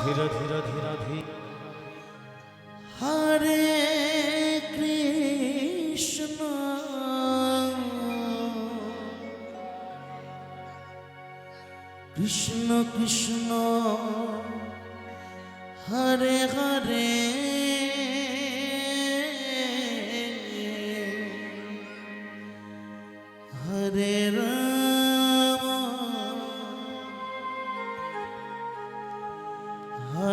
Radhe Radhe Radhe Radhe Hare Krishna. Krishna Krishna. Hare Hare.